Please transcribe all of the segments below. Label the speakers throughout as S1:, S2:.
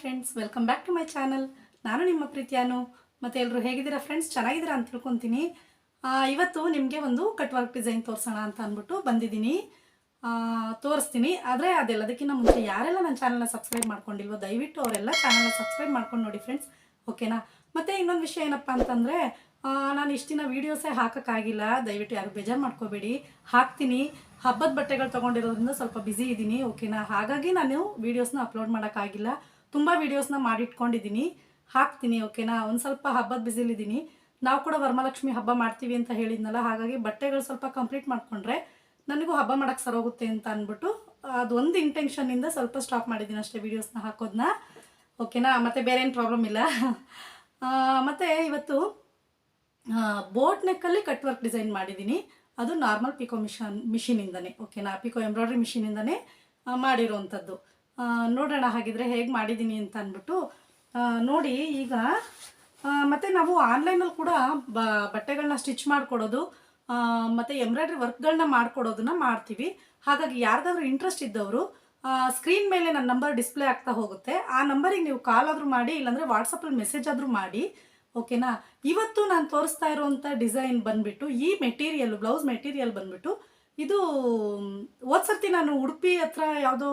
S1: Friends welcome back to my channel ನಾನು ನಿಮ್ಮ ಪ್ರೀತಿಯಾನು. ಮತ್ತು ಎಲ್ಲರೂ ಹೇಗಿದ್ದೀರಾ ಫ್ರೆಂಡ್ಸ್ ಚೆನ್ನಾಗಿದ್ದೀರಾ ಅಂತ ತಿಳ್ಕೊತೀನಿ. ಇವತ್ತು ನಿಮಗೆ ಒಂದು ಕಟ್ ವರ್ಕ್ ಡಿಸೈನ್ ತೋರಿಸೋಣ ಅಂತ ಅಂದ್ಬಿಟ್ಟು ಬಂದಿದ್ದೀನಿ. ತೋರಿಸ್ತೀನಿ. ಆದರೆ ಅದೆಲ್ಲದಕ್ಕಿಂತ ಮುಂಚೆ ಯಾರೆಲ್ಲ ನನ್ನ ಚಾನಲ್ನ ಸಬ್ಸ್ಕ್ರೈಬ್ ಮಾಡ್ಕೊಂಡಿಲ್ವೋ, ದಯವಿಟ್ಟು ಅವರೆಲ್ಲ ಚಾನಲ್ನ ಸಬ್ಸ್ಕ್ರೈಬ್ ಮಾಡ್ಕೊಂಡು ನೋಡಿ ಫ್ರೆಂಡ್ಸ್ ಓಕೆನಾ ಮತ್ತು ಇನ್ನೊಂದು ವಿಷಯ ಏನಪ್ಪ ಅಂತಂದರೆ ನಾನು ಇಷ್ಟು ದಿನ ವೀಡಿಯೋಸೇ ಹಾಕೋಕ್ಕಾಗಿಲ್ಲ. ದಯವಿಟ್ಟು ಯಾರು ಬೇಜಾರು ಮಾಡ್ಕೋಬೇಡಿ. ಹಾಕ್ತೀನಿ. ಹಬ್ಬದ ಬಟ್ಟೆಗಳು ತೊಗೊಂಡಿರೋದ್ರಿಂದ ಸ್ವಲ್ಪ ಬ್ಯುಸಿ ಇದ್ದೀನಿ ಓಕೆನಾ ಹಾಗಾಗಿ ನಾನು ವೀಡಿಯೋಸ್ನ ಅಪ್ಲೋಡ್ ಮಾಡೋಕ್ಕಾಗಿಲ್ಲ. ತುಂಬ ವೀಡಿಯೋಸ್ನ ಮಾಡಿಟ್ಕೊಂಡಿದ್ದೀನಿ ಹಾಕ್ತೀನಿ ಓಕೆನಾ ಒಂದು ಸ್ವಲ್ಪ ಹಬ್ಬದ ಬಿಸಿಲಿದ್ದೀನಿ ನಾವು ಕೂಡ ವರಮಹಾಲಕ್ಷ್ಮಿ ಹಬ್ಬ ಮಾಡ್ತೀವಿ ಅಂತ ಹೇಳಿದ್ನಲ್ಲ, ಹಾಗಾಗಿ ಬಟ್ಟೆಗಳು ಸ್ವಲ್ಪ ಕಂಪ್ಲೀಟ್ ಮಾಡಿಕೊಂಡ್ರೆ ನನಗೂ ಹಬ್ಬ ಮಾಡೋಕ್ಕೆ ಸರೋಗುತ್ತೆ ಅಂತ ಅಂದ್ಬಿಟ್ಟು ಅದೊಂದು ಇಂಟೆನ್ಷನ್ನಿಂದ ಸ್ವಲ್ಪ ಸ್ಟಾಪ್ ಮಾಡಿದ್ದೀನಿ ಅಷ್ಟೇ ವೀಡಿಯೋಸ್ನ ಹಾಕೋದನ್ನ ಓಕೆನಾ ಮತ್ತು ಬೇರೆ ಏನು ಪ್ರಾಬ್ಲಮ್ ಇಲ್ಲ. ಮತ್ತು ಇವತ್ತು ಬೋಟ್ ನೆಕ್ಕಲ್ಲಿ ಕಟ್ ವರ್ಕ್ ಡಿಸೈನ್ ಮಾಡಿದ್ದೀನಿ ಅದು ನಾರ್ಮಲ್ ಪಿಕೋ ಮಿಷನ್ ಮಿಷಿನಿಂದನೇ ಓಕೆನಾ ಪಿಕೋ ಎಂಬ್ರಾಯ್ಡ್ರಿ ಮಿಷಿನಿಂದನೇ ಮಾಡಿರೋವಂಥದ್ದು ನೋಡೋಣ ಹಾಗಿದ್ರೆ ಹೇಗೆ ಮಾಡಿದ್ದೀನಿ ಅಂತ ಅಂದ್ಬಿಟ್ಟು ನೋಡಿ ಈಗ ಮತ್ತು ನಾವು ಆನ್ಲೈನಲ್ಲಿ ಕೂಡ ಬ ಬಟ್ಟೆಗಳನ್ನ ಸ್ಟಿಚ್ ಮಾಡಿಕೊಡೋದು ಮತ್ತು ಎಂಬ್ರಾಯ್ಡ್ರಿ ವರ್ಕ್ಗಳನ್ನ ಮಾಡಿಕೊಡೋದನ್ನ ಮಾಡ್ತೀವಿ. ಹಾಗಾಗಿ ಯಾರಿಗಾದ್ರೂ ಇಂಟ್ರೆಸ್ಟ್ ಇದ್ದವರು ಸ್ಕ್ರೀನ್ ಮೇಲೆ ನನ್ನ ನಂಬರ್ ಡಿಸ್ಪ್ಲೇ ಆಗ್ತಾ ಹೋಗುತ್ತೆ. ಆ ನಂಬರಿಗೆ ನೀವು ಕಾಲ್ ಆದರೂ ಮಾಡಿ, ಇಲ್ಲಾಂದರೆ ವಾಟ್ಸಪ್ಪಲ್ಲಿ ಮೆಸೇಜ್ ಆದರೂ ಮಾಡಿ, ಓಕೆನಾ? ಇವತ್ತು ನಾನು ತೋರಿಸ್ತಾ ಇರುವಂಥ ಡಿಸೈನ್ ಬಂದ್ಬಿಟ್ಟು, ಈ ಮೆಟೀರಿಯಲ್, ಬ್ಲೌಸ್ ಮೆಟೀರಿಯಲ್ ಬಂದ್ಬಿಟ್ಟು ಇದು ಹೋದ್ಸರ್ತಿ ನಾನು ಉಡುಪಿ ಹತ್ರ ಯಾವುದೋ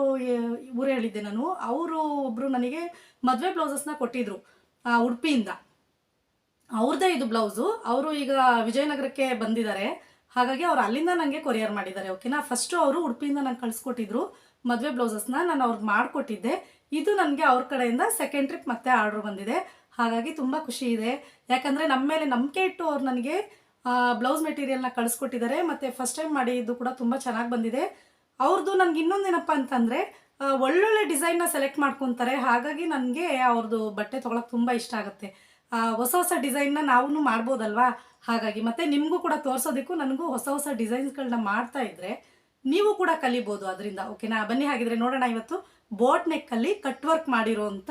S1: ಊರು ಹೇಳಿದ್ದೆ ನಾನು. ಅವರು ಒಬ್ಬರು ನನಗೆ ಮದುವೆ ಬ್ಲೌಸಸ್ನ ಕೊಟ್ಟಿದ್ರು ಆ, ಉಡುಪಿಯಿಂದ. ಅವ್ರದ್ದೇ ಇದು ಬ್ಲೌಸು. ಅವರು ಈಗ ವಿಜಯನಗರಕ್ಕೆ ಬಂದಿದ್ದಾರೆ. ಹಾಗಾಗಿ ಅವ್ರು ಅಲ್ಲಿಂದ ನನಗೆ ಕೊರಿಯರ್ ಮಾಡಿದ್ದಾರೆ ಓಕೆನಾ? ಫಸ್ಟು ಅವರು ಉಡುಪಿಯಿಂದ ನಂಗೆ ಕಳಿಸ್ಕೊಟ್ಟಿದ್ರು ಮದುವೆ ಬ್ಲೌಸಸ್ನ. ನಾನು ಅವ್ರಿಗೆ ಮಾಡಿಕೊಟ್ಟಿದ್ದೆ. ಇದು ನನಗೆ ಅವ್ರ ಕಡೆಯಿಂದ ಸೆಕೆಂಡ್ ಟ್ರಿಪ್ ಮತ್ತೆ ಆರ್ಡ್ರ್ ಬಂದಿದೆ. ಹಾಗಾಗಿ ತುಂಬ ಖುಷಿ ಇದೆ. ಯಾಕಂದರೆ ನಮ್ಮ ಮೇಲೆ ನಂಬಿಕೆ ಇಟ್ಟು ಅವ್ರು ನನಗೆ ಬ್ಲೌಸ್ ಮೆಟೀರಿಯಲ್ನ ಕಳಿಸ್ಕೊಟ್ಟಿದ್ದಾರೆ. ಮತ್ತು ಫಸ್ಟ್ ಟೈಮ್ ಮಾಡಿದ್ದು ಕೂಡ ತುಂಬ ಚೆನ್ನಾಗಿ ಬಂದಿದೆ. ಅವ್ರದ್ದು ನನಗೆ ಇನ್ನೊಂದೇನಪ್ಪ ಅಂತಂದರೆ ಒಳ್ಳೊಳ್ಳೆ ಡಿಸೈನ್ನ ಸೆಲೆಕ್ಟ್ ಮಾಡ್ಕೊತಾರೆ. ಹಾಗಾಗಿ ನನಗೆ ಅವ್ರದ್ದು ಬಟ್ಟೆ ತೊಗೊಳಕ್ಕೆ ತುಂಬ ಇಷ್ಟ ಆಗುತ್ತೆ. ಹೊಸ ಹೊಸ ಡಿಸೈನ್ನ ನಾವು ಮಾಡ್ಬೋದಲ್ವಾ? ಹಾಗಾಗಿ ಮತ್ತು ನಿಮಗೂ ಕೂಡ ತೋರಿಸೋದಕ್ಕೂ ನನಗೂ ಹೊಸ ಹೊಸ ಡಿಸೈನ್ಸ್ಗಳನ್ನ ಮಾಡ್ತಾ ಇದ್ದರೆ ನೀವು ಕೂಡ ಕಲಿಬೋದು ಅದರಿಂದ. ಓಕೆನಾ ಬನ್ನಿ ಹಾಗಿದ್ರೆ ನೋಡೋಣ ಇವತ್ತು ಬೋಟ್ ನೆಕ್ಕಲ್ಲಿ ಕಟ್ ವರ್ಕ್ ಮಾಡಿರೋಂಥ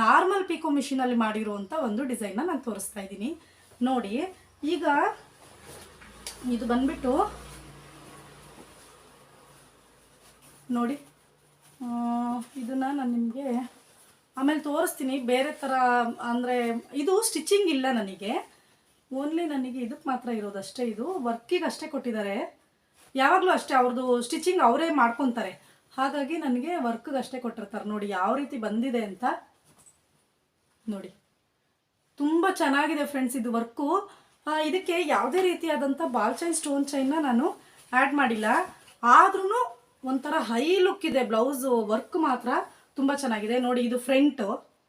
S1: ನಾರ್ಮಲ್ ಪಿಕೋ ಮಿಷಿನಲ್ಲಿ ಮಾಡಿರೋಂಥ ಒಂದು ಡಿಸೈನ್ನ ನಾನು ತೋರಿಸ್ತಾ ಇದ್ದೀನಿ. ನೋಡಿ, ಈಗ ಇದು ಬಂದ್ಬಿಟ್ಟು ನೋಡಿ ಇದನ್ನ ನಾನು ನಿಮಗೆ ಆಮೇಲೆ ತೋರಿಸ್ತೀನಿ. ಬೇರೆ ಥರ ಅಂದರೆ ಇದು ಸ್ಟಿಚಿಂಗ್ ಇಲ್ಲ ನನಗೆ. ಓನ್ಲಿ ನನಗೆ ಇದಕ್ಕೆ ಮಾತ್ರ ಇರೋದಷ್ಟೇ ಇದು ವರ್ಕಿಗೆ ಅಷ್ಟೇ ಕೊಟ್ಟಿದ್ದಾರೆ. ಯಾವಾಗಲೂ ಅಷ್ಟೇ ಅವ್ರದ್ದು ಸ್ಟಿಚಿಂಗ್ ಅವರೇ ಮಾಡ್ಕೊತಾರೆ. ಹಾಗಾಗಿ ನನಗೆ ವರ್ಕ್ಗೆ ಅಷ್ಟೇ ಕೊಟ್ಟಿರ್ತಾರೆ. ನೋಡಿ, ಯಾವ ರೀತಿ ಬಂದಿದೆ ಅಂತ. ನೋಡಿ, ತುಂಬ ಚೆನ್ನಾಗಿದೆ ಫ್ರೆಂಡ್ಸ್ ಇದು ವರ್ಕು ಇದಕ್ಕೆ ಯಾವುದೇ ರೀತಿಯಾದಂಥ ಬಾಲ್ ಚೈನ್, ಸ್ಟೋನ್ ಚೈನ್ನ ನಾನು ಆ್ಯಡ್ ಮಾಡಿಲ್ಲ. ಆದ್ರೂ ಒಂಥರ ಹೈ ಲುಕ್ ಇದೆ, ಬ್ಲೌಸು ವರ್ಕ್ ಮಾತ್ರ ತುಂಬ ಚೆನ್ನಾಗಿದೆ. ನೋಡಿ, ಇದು ಫ್ರಂಟು,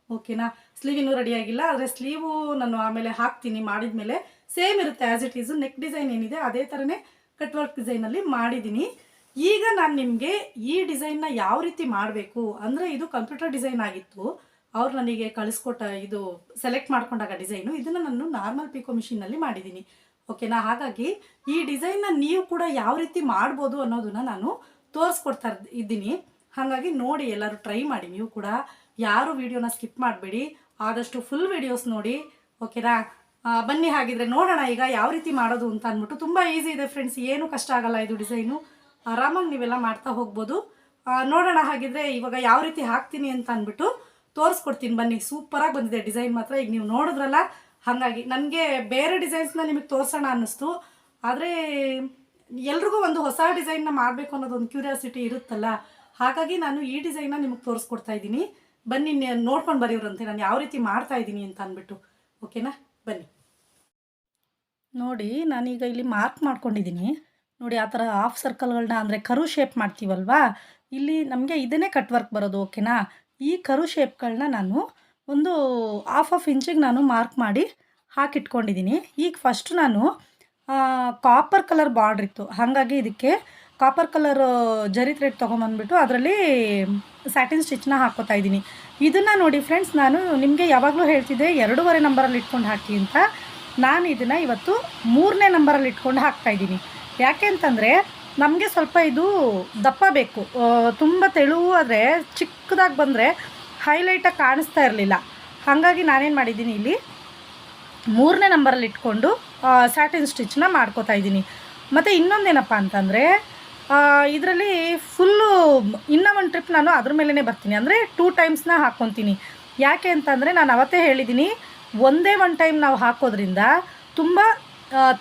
S1: ಓಕೆನಾ? ಸ್ಲೀವ್ ಇನ್ನೂ ರೆಡಿ ಆಗಿಲ್ಲ, ಆದರೆ ಸ್ಲೀವು ನಾನು ಆಮೇಲೆ ಹಾಕ್ತೀನಿ ಮಾಡಿದ ಮೇಲೆ ಸೇಮ್ ಇರುತ್ತೆ as it is neck design ಏನಿದೆ, ಅದೇ ಥರನೇ ಕಟ್ ವರ್ಕ್ ಡಿಸೈನಲ್ಲಿ ಮಾಡಿದ್ದೀನಿ. ಈಗ ನಾನು ನಿಮಗೆ ಈ ಡಿಸೈನ್ನ ಯಾವ ರೀತಿ ಮಾಡಬೇಕು, ಅಂದರೆ ಇದು ಕಂಪ್ಯೂಟರ್ ಡಿಸೈನ್ ಆಗಿತ್ತು. ಅವ್ರು ನನಗೆ ಕಳಿಸ್ಕೊಟ್ಟ ಇದು ಸೆಲೆಕ್ಟ್ ಮಾಡ್ಕೊಂಡಾಗ ಡಿಸೈನು ಇದನ್ನು ನಾನು ನಾರ್ಮಲ್ ಪಿಕೋ ಮಿಷಿನಲ್ಲಿ ಮಾಡಿದ್ದೀನಿ ಓಕೆನಾ ಹಾಗಾಗಿ ಈ ಡಿಸೈನ್ನ ನೀವು ಕೂಡ ಯಾವ ರೀತಿ ಮಾಡ್ಬೋದು ಅನ್ನೋದನ್ನ ನಾನು ತೋರಿಸ್ಕೊಡ್ತಾ ಇದ್- ಇದ್ದೀನಿ. ಹಾಗಾಗಿ ನೋಡಿ ಎಲ್ಲರೂ ಟ್ರೈ ಮಾಡಿ, ನೀವು ಕೂಡ ಯಾರು ವಿಡಿಯೋನ ಸ್ಕಿಪ್ ಮಾಡಬೇಡಿ, ಆದಷ್ಟು ಫುಲ್ ವಿಡಿಯೋಸ್ ನೋಡಿ ಓಕೆನಾ ಬನ್ನಿ ಹಾಗಿದ್ರೆ ನೋಡೋಣ ಈಗ ಯಾವ ರೀತಿ ಮಾಡೋದು ಅಂತ ಅಂದ್ಬಿಟ್ಟು ತುಂಬ ಈಸಿ ಇದೆ ಫ್ರೆಂಡ್ಸ್ ಏನು ಕಷ್ಟ ಆಗಲ್ಲ ಇದು ಡಿಸೈನು ಆರಾಮಾಗಿ ನೀವೆಲ್ಲ ಮಾಡ್ತಾ ಹೋಗ್ಬೋದು. ನೋಡೋಣ ಹಾಗಿದ್ರೆ ಇವಾಗ ಯಾವ ರೀತಿ ಹಾಕ್ತೀನಿ ಅಂತ ಅಂದ್ಬಿಟ್ಟು ತೋರಿಸ್ಕೊಡ್ತೀನಿ ಬನ್ನಿ. ಸೂಪರಾಗಿ ಬಂದಿದೆ ಡಿಸೈನ್ ಮಾತ್ರ. ಈಗ ನೀವು ನೋಡಿದ್ರಲ್ಲ, ಹಾಗಾಗಿ ನನಗೆ ಬೇರೆ ಡಿಸೈನ್ಸ್ನ ನಿಮಗೆ ತೋರಿಸೋಣ ಅನ್ನಿಸ್ತು. ಆದರೆ ಎಲ್ರಿಗೂ ಒಂದು ಹೊಸ ಡಿಸೈನ್ನ ಮಾಡಬೇಕು ಅನ್ನೋದೊಂದು ಕ್ಯೂರಿಯಾಸಿಟಿ ಇರುತ್ತಲ್ಲ. ಹಾಗಾಗಿ ನಾನು ಈ ಡಿಸೈನ್ನ ನಿಮಗೆ ತೋರಿಸ್ಕೊಡ್ತಾ ಇದ್ದೀನಿ. ಬನ್ನಿ ನೋಡ್ಕೊಂಡು ಬರೀವ್ರಂತೆ ನಾನು ಯಾವ ರೀತಿ ಮಾಡ್ತಾ ಇದ್ದೀನಿ ಅಂತ ಅಂದ್ಬಿಟ್ಟು. ಓಕೆನಾ? ಬನ್ನಿ. ನೋಡಿ, ನಾನೀಗ ಇಲ್ಲಿ ಮಾರ್ಕ್ ಮಾಡ್ಕೊಂಡಿದ್ದೀನಿ. ನೋಡಿ, ಆ ಥರ ಹಾಫ್ ಸರ್ಕಲ್ಗಳನ್ನ ಅಂದರೆ ಕರು ಶೇಪ್ ಮಾಡ್ತೀವಲ್ವಾ? ಇಲ್ಲಿ ನಮಗೆ ಇದನ್ನೇ ಕಟ್ ವರ್ಕ್ ಬರೋದು, ಓಕೆನಾ? ಈ ಕರು ಶೇಪ್ಗಳನ್ನ ನಾನು ಒಂದು ಹಾಫ್ ಆಫ್ ಇಂಚಿಗೆ ನಾನು ಮಾರ್ಕ್ ಮಾಡಿ ಹಾಕಿಟ್ಕೊಂಡಿದ್ದೀನಿ ಈಗ ಫಸ್ಟ್ ನಾನು ಕಾಪರ್ ಕಲರ್ ಬಾರ್ಡ್ರ್ ಇತ್ತು. ಹಾಗಾಗಿ ಇದಕ್ಕೆ ಕಾಪರ್ ಕಲರ್ ಜರಿ ಥ್ರೆಡ್ ತೊಗೊಂಬಂದ್ಬಿಟ್ಟು ಅದರಲ್ಲಿ ಸ್ಯಾಟಿನ್ ಸ್ಟಿಚ್ನ ಹಾಕೋತಾ ಇದ್ದೀನಿ ಇದನ್ನು ನೋಡಿ ಫ್ರೆಂಡ್ಸ್ ನಾನು ನಿಮಗೆ ಯಾವಾಗಲೂ ಹೇಳ್ತಿದ್ದೆ, ಎರಡೂವರೆ ನಂಬರಲ್ಲಿ ಇಟ್ಕೊಂಡು ಹಾಕಿ ಅಂತ. ನಾನು ಇದನ್ನು ಇವತ್ತು ಮೂರನೇ ನಂಬರಲ್ಲಿ ಇಟ್ಕೊಂಡು ಹಾಕ್ತಾ ಇದ್ದೀನಿ ಯಾಕೆ ಅಂತಂದರೆ ನಮಗೆ ಸ್ವಲ್ಪ ಇದು ದಪ್ಪ ಬೇಕು. ತುಂಬ ತೆಳುವು ಆದರೆ ಚಿಕ್ಕದಾಗಿ ಬಂದರೆ ಹೈಲೈಟಾಗಿ ಕಾಣಿಸ್ತಾ ಇರಲಿಲ್ಲ. ಹಾಗಾಗಿ ನಾನೇನು ಮಾಡಿದ್ದೀನಿ ಇಲ್ಲಿ ಮೂರನೇ ನಂಬರಲ್ಲಿ ಇಟ್ಕೊಂಡು ಸ್ಯಾಟಿನ್ ಸ್ಟಿಚ್ನ ಮಾಡ್ಕೋತಾ ಇದ್ದೀನಿ. ಮತ್ತು ಇನ್ನೊಂದೇನಪ್ಪ ಅಂತಂದರೆ ಇದರಲ್ಲಿ ಫುಲ್ಲು ಇನ್ನೂ ಒಂದು ಟ್ರಿಪ್ ನಾನು ಅದ್ರ ಮೇಲೇ ಬರ್ತೀನಿ. ಅಂದರೆ ಟೂ ಟೈಮ್ಸ್ನ ಹಾಕ್ಕೊತೀನಿ ಯಾಕೆ ಅಂತಂದರೆ ನಾನು ಅವತ್ತೇ ಹೇಳಿದ್ದೀನಿ ಒಂದೇ ಒನ್ ಟೈಮ್ ನಾವು ಹಾಕೋದ್ರಿಂದ ತುಂಬ